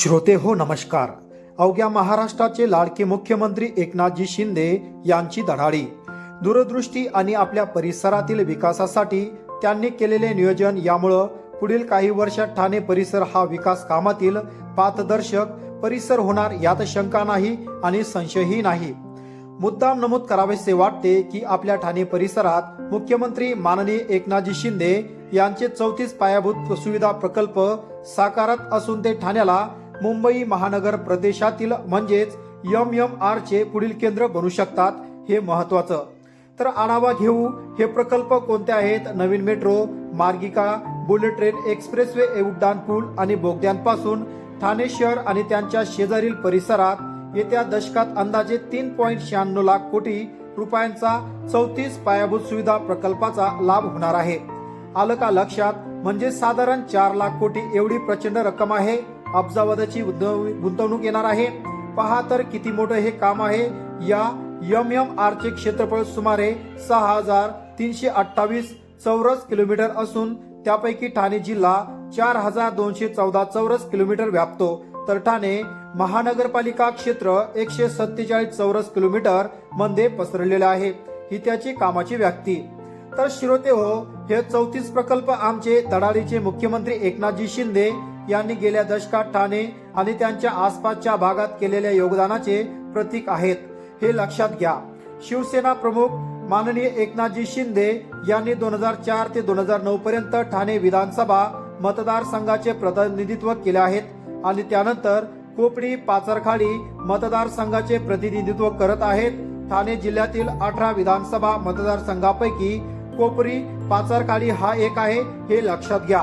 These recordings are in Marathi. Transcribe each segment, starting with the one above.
श्रोते हो नमस्कार. अवघ्या महाराष्ट्राचे लाडके मुख्यमंत्री एकनाथजी शिंदे यांची धडाडी. दूरदृष्टी आणि आपल्या परिसरातील विकासासाठी त्यांनी केलेले नियोजन यामुळं पुढील काही वर्षात ठाणे परिसर हा विकास कामातील पाथदर्शक परिसर होणार यात शंका नाही आणि संशयही नाही. मुद्दाम नमूद करावेसे वाटते की आपल्या ठाणे परिसरात मुख्यमंत्री माननीय एकनाथजी शिंदे यांचे चौतीस पायाभूत सुविधा प्रकल्प साकारत असून ते ठाण्याला मुंबई महानगर प्रदेशातील म्हणजेच एम एम आर चे पुढील केंद्र बनू शकतात हे महत्वाचं. तर आढावा घेऊ हे प्रकल्प कोणते आहेत? नवीन मेट्रो मार्गिका बुलेट ट्रेन एक्सप्रेसवे उड्डाण पूल आणि बोगद्यांपासून ठाणे शहर आणि त्यांच्या शेजारील परिसरात येत्या दशकात अंदाजे तीन पॉईंट शहाण्णव लाख कोटी रुपयांचा चौतीस पायाभूत सुविधा प्रकल्पाचा लाभ होणार आहे. आलं का लक्षात? म्हणजे साधारण चार लाख कोटी एवढी प्रचंड रक्कम आहे. अब्जावधाची गुंतवणूक येणार आहे. पहा तर किती मोठं हे काम आहे. या एम एम आर चे क्षेत्रफळ सुमारे सहा हजार तीनशे अठ्ठावीस चौरस किलोमीटर असून त्यापैकी ठाणे जिल्हा चार हजार दोनशे चौदा चौरस किलोमीटर व्यापतो. तर ठाणे महानगरपालिका क्षेत्र एकशे सत्तेचाळीस चौरस किलोमीटरमध्ये पसरलेले आहे. ही त्याची कामाची व्याप्ती. तर श्रोते हो हे चौतीस प्रकल्प आमचे धडाडीचे मुख्यमंत्री एकनाथजी शिंदे यांनी गेल्या दशकात ठाणे आणि त्यांच्या आसपासच्या भागात केलेल्या योगदानाचे प्रतीक आहेत. हे लक्षात घ्या. शिवसेना प्रमुख माननीय एकनाथजी शिंदे यांनी दोन हजार चार ते दोन हजार नऊ पर्यंत ठाणे विधानसभा मतदारसंघाचे प्रतिनिधित्व केले आहेत आणि त्यानंतर कोपडी पाचरखाडी मतदारसंघाचे प्रतिनिधित्व करत आहेत. ठाणे जिल्ह्यातील अठरा विधानसभा मतदारसंघापैकी कोपरी पाचरखाडी हा एक आहे हे लक्षात घ्या.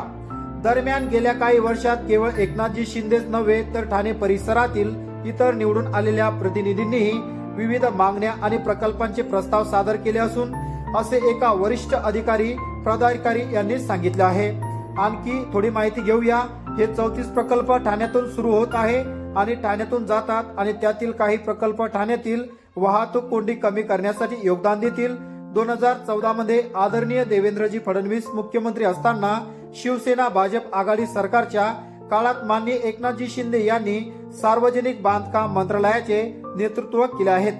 दरम्यान गेल्या काही वर्षात केवळ एकनाथजी शिंदेच नव्हे तर ठाणे परिसरातील इतर निवडून आलेल्या प्रतिनिधींनीही विविध मागण्या आणि प्रकल्पांचे प्रस्ताव सादर केले असून असे एका वरिष्ठ अधिकारी पदाधिकारी यांनी सांगितले आहे. आणखी थोडी माहिती घेऊया. हे चौतीस प्रकल्प ठाण्यातून सुरू होत आहे आणि ठाण्यातून जातात आणि त्यातील काही प्रकल्प ठाण्यातील वाहतूक कोंडी कमी करण्यासाठी योगदान देतील. दोन हजार चौदा मध्ये आदरणीय देवेंद्रजी फडणवीस मुख्यमंत्री असताना शिवसेना भाजप आघाडी सरकारच्या काळात माननीय एकनाथजी शिंदे यांनी सार्वजनिक बांधकाम मंत्रालयाचे नेतृत्व केले आहेत.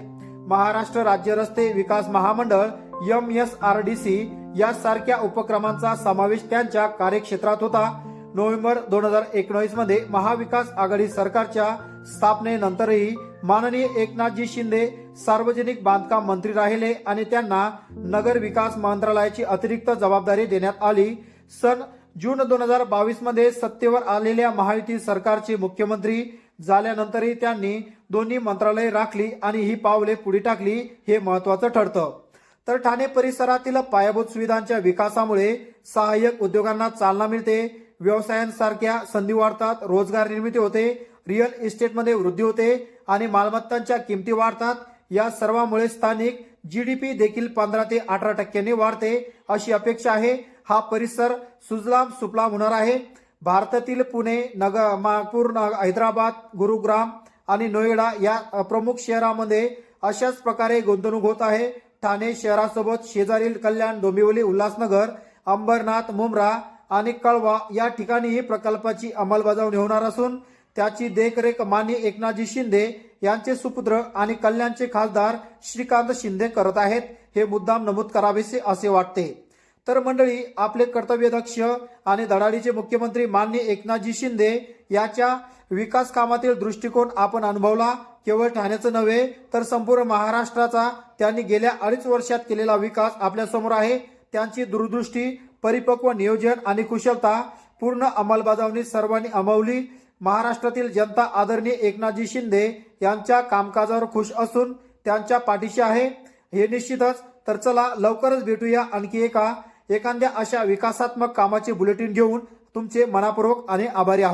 महाराष्ट्र राज्य रस्ते विकास महामंडळ M S R D C यासारख्या उपक्रमांचा समावेश त्यांच्या कार्यक्षेत्रात होता. नोव्हेंबर दोन हजार एकोणीसमध्ये महाविकास आघाडी सरकारच्या स्थापनेनंतरही माननीय एकनाथजी शिंदे सार्वजनिक बांधकाम मंत्री राहिले आणि त्यांना नगर विकास मंत्रालयाची अतिरिक्त जबाबदारी देण्यात आली. सन जून दोन हजार बावीसमध्ये सत्तेवर आलेल्या महायुती सरकारचे मुख्यमंत्री झाल्यानंतरही त्यांनी दोन्ही मंत्रालय राखली आणि ही पावले पुढे टाकली हे महत्वाचं ठरतं. तर ठाणे परिसरातील पायाभूत सुविधांच्या विकासामुळे सहाय्यक उद्योगांना चालना मिळते. व्यवसायांसारख्या संधी वाढतात रोजगार निर्मिती होते रिअल इस्टेटमध्ये वृद्धी होते आणि मालमत्तांच्या किमती वाढतात. या सर्वामुळे स्थानिक जीडीपी देखील पंधरा ते अठरा टक्क्यांनी वाढते अशी अपेक्षा आहे. हा परिसर सुजलाम सुफलाम होणार आहे. भारतातील पुणे नगर नागपूर नग- हैदराबाद गुरुग्राम आणि नोएडा या प्रमुख शहरामध्ये अशाच प्रकारे गुंतवणूक होत आहे. ठाणे शहरासोबत शेजारील कल्याण डोंबिवली उल्हासनगर अंबरनाथ मुंब्रा आणि कळवा या ठिकाणी ही प्रकल्पाची अंमलबजावणी होणार असून त्याची देखरेख माननीय एकनाथजी शिंदे यांचे सुपुत्र आणि कल्याणचे खासदार श्रीकांत शिंदे करत आहेत. हे मुद्दाम नमूद करावेसे असे वाटते. तर मंडळी आपले कर्तव्यदक्ष आणि धडाडीचे मुख्यमंत्री माननीय एकनाथजी शिंदे याच्या विकास कामातील दृष्टिकोन आपण अनुभवला. केवळ ठाण्याचं नव्हे तर संपूर्ण महाराष्ट्राचा त्यांनी गेल्या अडीच वर्षात केलेला विकास आपल्यासमोर आहे. त्यांची दूरदृष्टी परिपक्व नियोजन आणि कुशलता पूर्ण अंमलबजावणी सर्वांनी अमवली. महाराष्ट्रातील जनता आदरणीय एकनाथजी शिंदे यांच्या कामकाजावर खुश असून त्यांच्या पाठीशी आहे. हे निश्चितच तर चला लवकरच भेटूया आणखी एका एखाद्या अशा विकासात्मक कामाचे बुलेटिन घेऊन तुमचे मनापूर्वक आणि आभारी आहोत.